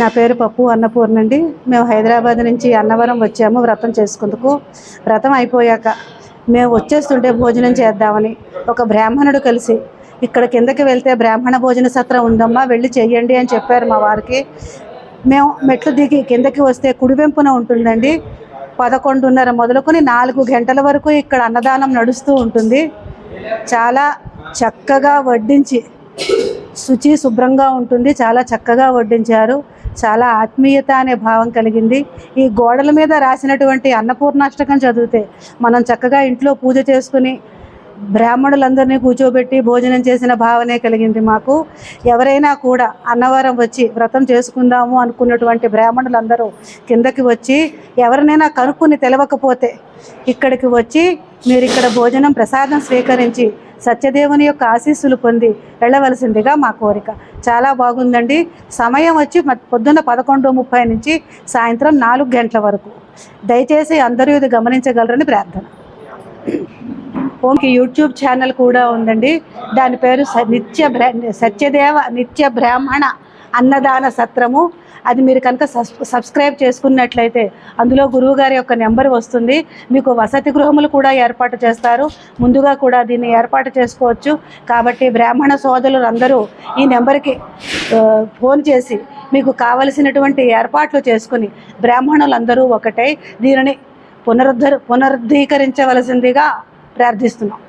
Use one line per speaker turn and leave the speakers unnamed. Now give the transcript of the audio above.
నా పేరు పప్పు అన్నపూర్ణ అండి. మేము హైదరాబాద్ నుంచి అన్నవరం వచ్చాము వ్రతం చేసుకుందుకు. వ్రతం అయిపోయాక మేము వచ్చేస్తుంటే భోజనం చేద్దామని ఒక బ్రాహ్మణుడు కలిసి ఇక్కడ కిందకి వెళ్తే బ్రాహ్మణ భోజన సత్రం ఉందమ్మా వెళ్ళి చెయ్యండి అని చెప్పారు మా వారికి. మేము మెట్లు దిగి కిందకి వస్తే కుడివెంపున ఉంటుందండి. పదకొండున్నర మొదలుకొని నాలుగు గంటల వరకు ఇక్కడ అన్నదానం నడుస్తూ ఉంటుంది. చాలా చక్కగా వడ్డించి శుచి శుభ్రంగా ఉంటుంది. చాలా చక్కగా వడ్డించారు. చాలా ఆత్మీయత అనే భావం కలిగింది. ఈ గోడల మీద రాసినటువంటి అన్నపూర్ణాష్టకం చదివితే మనం చక్కగా ఇంట్లో పూజ చేసుకుని బ్రాహ్మణులందరినీ కూర్చోబెట్టి భోజనం చేసిన భావనే కలిగింది మాకు. ఎవరైనా కూడా అన్నవరం వచ్చి వ్రతం చేసుకుందాము అనుకున్నటువంటి బ్రాహ్మణులందరూ కిందకి వచ్చి ఎవరినైనా కనుక్కుని తెలవకపోతే ఇక్కడికి వచ్చి మీరు ఇక్కడ భోజనం ప్రసాదం స్వీకరించి సత్యదేవుని యొక్క ఆశీస్సులు పొంది వెళ్ళవలసిందిగా మా కోరిక. చాలా బాగుందండి. సమయం వచ్చి మ- పొద్దున్న పదకొండు ముప్పై నుంచి సాయంత్రం నాలుగు గంటల వరకు. దయచేసి అందరూ ఇది గమనించగలరని ప్రార్థన. ఓంకి యూట్యూబ్ ఛానల్ కూడా ఉందండి. దాని పేరు స- నిత్య బ్రా సత్యదేవ నిత్య బ్రాహ్మణ అన్నదాన సత్రము. అది మీరు కనుక సబ్స్క్రైబ్ చేసుకున్నట్లయితే అందులో గురువుగారి యొక్క నెంబర్ వస్తుంది. మీకు వసతి గృహములు కూడా ఏర్పాటు చేస్తారు. ముందుగా కూడా దీన్ని ఏర్పాటు చేసుకోవచ్చు. కాబట్టి బ్రాహ్మణ సోదరులు అందరూ ఈ నెంబర్కి ఫోన్ చేసి మీకు కావలసినటువంటి ఏర్పాట్లు చేసుకుని బ్రాహ్మణులందరూ ఒకటై దీనిని పునరుద్ధ పునరుద్ధీకరించవలసిందిగా ప్రార్థిస్తున్నాం.